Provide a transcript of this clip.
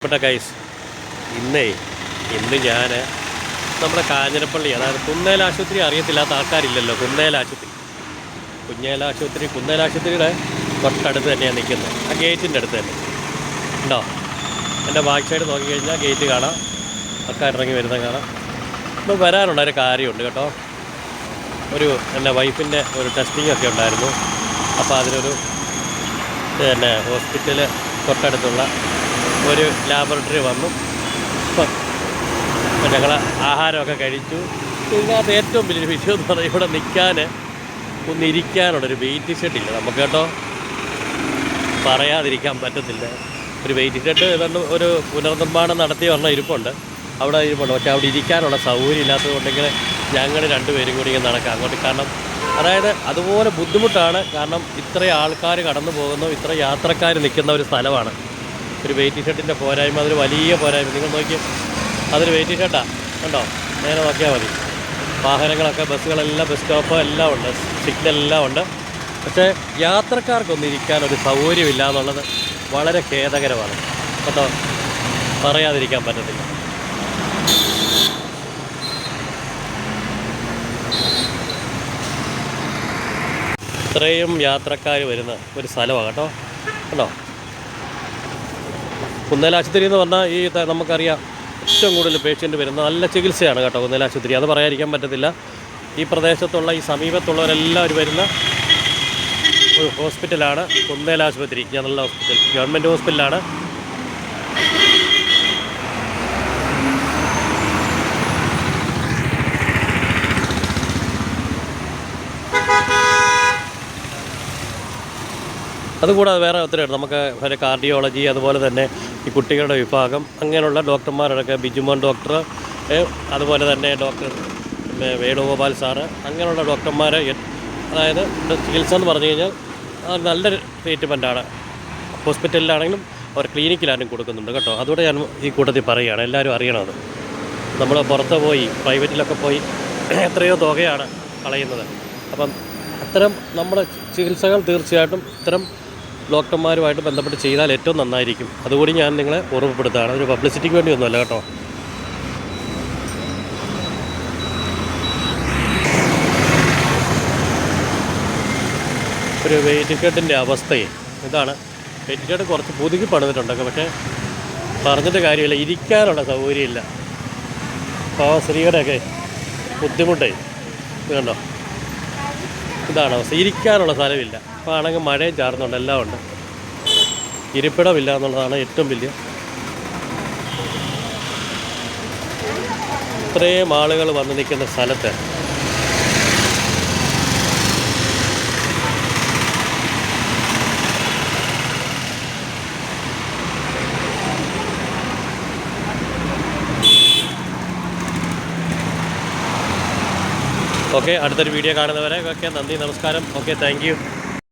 പ്രിയപ്പെട്ട കൈസ് ഇന്നേ ഇന്ന് ഞാൻ നമ്മുടെ കാഞ്ഞിരപ്പള്ളി അതായത് കുന്നേൽ ആശുപത്രി അറിയത്തില്ലാത്ത ആൾക്കാരില്ലല്ലോ കുന്നേൽ ആശുപത്രി. കുഞ്ഞേൽ ആശുപത്രി കുന്നേൽ ആശുപത്രിയുടെ തൊട്ടടുത്ത് തന്നെയാണ് നിൽക്കുന്നത്. ആ ഗേറ്റിന്റെ അടുത്ത് തന്നെ. ഉണ്ടോ? എന്റെ ബാക്ക് സൈഡ് നോക്കിക്കഴിഞ്ഞാൽ ഗേറ്റ് കാണാം. ആൾക്കാർ ഇറങ്ങി വരുന്നത് കാണാം. ഇപ്പോൾ വരാനുള്ള ഒരു കാര്യമുണ്ട് കേട്ടോ. ഒരു എന്റെ വൈഫിന്റെ ഒരു ടെസ്റ്റിംഗ് ഒക്കെ ഉണ്ടായിരുന്നു. അപ്പോൾ അതിനൊരു പിന്നെ ഹോസ്പിറ്റൽ തൊട്ടടുത്തുള്ള ഒരു ലാബറട്ടറി വന്നു. അപ്പം ഞങ്ങൾ ആഹാരമൊക്കെ കഴിച്ചു. ഇതിനകത്ത് ഏറ്റവും വലിയൊരു വിഷയം എന്ന് പറഞ്ഞാൽ ഇവിടെ നിൽക്കാൻ ഒന്നിരിക്കാനുള്ളൊരു വെയിറ്റ് ഷെഡ് ഇല്ല. നമുക്ക് കേട്ടോ പറയാതിരിക്കാൻ പറ്റത്തില്ല. ഒരു വെയിറ്റ് ഷെഡ് ഏതാണ്ട് ഒരു പുനർനിർമ്മാണം നടത്തി വന്ന ഇരിപ്പുണ്ട്. അവിടെ ഇരിപ്പുണ്ട്. പക്ഷേ അവിടെ ഇരിക്കാനുള്ള സൗകര്യം ഇല്ലാത്തത് കൊണ്ടെങ്കിൽ ഞങ്ങൾ രണ്ടുപേരും കൂടി ഇങ്ങനെ നടക്കാം. അങ്ങോട്ട് കാരണം അതായത് അതുപോലെ ബുദ്ധിമുട്ടാണ്. കാരണം ഇത്രയും ആൾക്കാർ കടന്നു പോകുന്നു ഇത്ര യാത്രക്കാർ നിൽക്കുന്ന ഒരു സ്ഥലമാണ്. ഒരു വെയിറ്റ് ഷർട്ടിന്റെ പോരായ്മ അതൊരു വലിയ പോരായ്മ. നിങ്ങൾ നോക്കി അതൊരു വെയിറ്റ് ഷർട്ടാണ് കണ്ടോ? നേരെ നോക്കിയാൽ മതി. വാഹനങ്ങളൊക്കെ ബസ്സുകളെല്ലാം ബസ് സ്റ്റോപ്പ് എല്ലാം ഉണ്ട്. സിഗ്നൽ എല്ലാം ഉണ്ട്. പക്ഷേ യാത്രക്കാർക്കൊന്നും ഇരിക്കാൻ ഒരു സൗകര്യമില്ല എന്നുള്ളത് വളരെ ഖേദകരമാണ്. കേട്ടോ? പറയാതിരിക്കാൻ പറ്റത്തില്ല. ഇത്രയും യാത്രക്കാർ വരുന്ന ഒരു സ്ഥലമാണ് കേട്ടോ? കണ്ടോ? കുന്നേലാശുപത്രി എന്ന് പറഞ്ഞാൽ ഈ നമുക്കറിയാം ഏറ്റവും കൂടുതൽ പേഷ്യന്റ് വരുന്ന നല്ല ചികിത്സയാണ് കേട്ടോ കുന്നേലാശുപത്രി. അത് പറയാതിരിക്കാൻ പറ്റത്തില്ല. ഈ പ്രദേശത്തുള്ള ഈ സമീപത്തുള്ളവരെല്ലാവരും വരുന്ന ഒരു ഹോസ്പിറ്റലാണ് കുന്നേൽ ആശുപത്രി ജനറൽ ഹോസ്പിറ്റൽ ഗവൺമെന്റ് ഹോസ്പിറ്റലാണ്. അതുകൂടാതെ വേറെ ഒത്തിരി നമുക്ക് ഒരു കാർഡിയോളജി അതുപോലെ തന്നെ ഈ കുട്ടികളുടെ വിഭാഗം അങ്ങനെയുള്ള ഡോക്ടർമാരൊക്കെ ബിജുമോൻ ഡോക്ടർ അതുപോലെ തന്നെ ഡോക്ടർ വേണുഗോപാൽ സാറ് അങ്ങനെയുള്ള ഡോക്ടർമാർ അതായത് ചികിത്സ എന്ന് പറഞ്ഞു കഴിഞ്ഞാൽ അത് നല്ലൊരു ട്രീറ്റ്മെന്റാണ് ഹോസ്പിറ്റലിലാണെങ്കിലും അവർ ക്ലിനിക്കിലാണെങ്കിലും കൊടുക്കുന്നുണ്ട് കേട്ടോ. അതുകൂടെ ഞാൻ ഈ കൂട്ടത്തിൽ പറയുകയാണ്. എല്ലാവരും അറിയണത് നമ്മൾ പുറത്ത് പോയി പ്രൈവറ്റിലൊക്കെ പോയി എത്രയോ തുകയാണ് കളയുന്നത്. അപ്പം അത്തരം നമ്മുടെ ചികിത്സകൾ തീർച്ചയായിട്ടും ഇത്തരം ഡോക്ടർമാരുമായിട്ട് ബന്ധപ്പെട്ട് ചെയ്താൽ ഏറ്റവും നന്നായിരിക്കും. അതുകൂടി ഞാൻ നിങ്ങളെ ഓർമ്മപ്പെടുത്തുകയാണ്. ഒരു പബ്ലിസിറ്റിക്ക് വേണ്ടി ഒന്നുമല്ല കേട്ടോ. ഒരു വെയിറ്റ് ഷെഡിന്റെ അവസ്ഥയെ ഇതാണ്. വെയിറ്റ് കുറച്ച് പുതുക്കി പണിതിട്ടുണ്ടൊക്കെ പക്ഷേ പറഞ്ഞിട്ട് കാര്യമില്ല. ഇരിക്കാനുള്ള സൗകര്യമില്ല. പാവ സ്ത്രീയുടെയൊക്കെ ബുദ്ധിമുട്ടേ. കണ്ടോ? ഇതാണ് അവസ്ഥ. ഇരിക്കാനുള്ള സ്ഥലമില്ല. അപ്പോൾ ആണെങ്കിൽ മഴയും ചാർന്നുണ്ട് എല്ലാം ഉണ്ട്. ഇരിപ്പിടമില്ല എന്നുള്ളതാണ് ഏറ്റവും വലിയ ഇത്രയും ആളുകൾ വന്ന് നിൽക്കുന്ന സ്ഥലത്ത് ഓക്കെ അടുത്തൊരു വീഡിയോ കാണുന്നവരെ ഓക്കെ നന്ദി നമസ്കാരം. Okay thank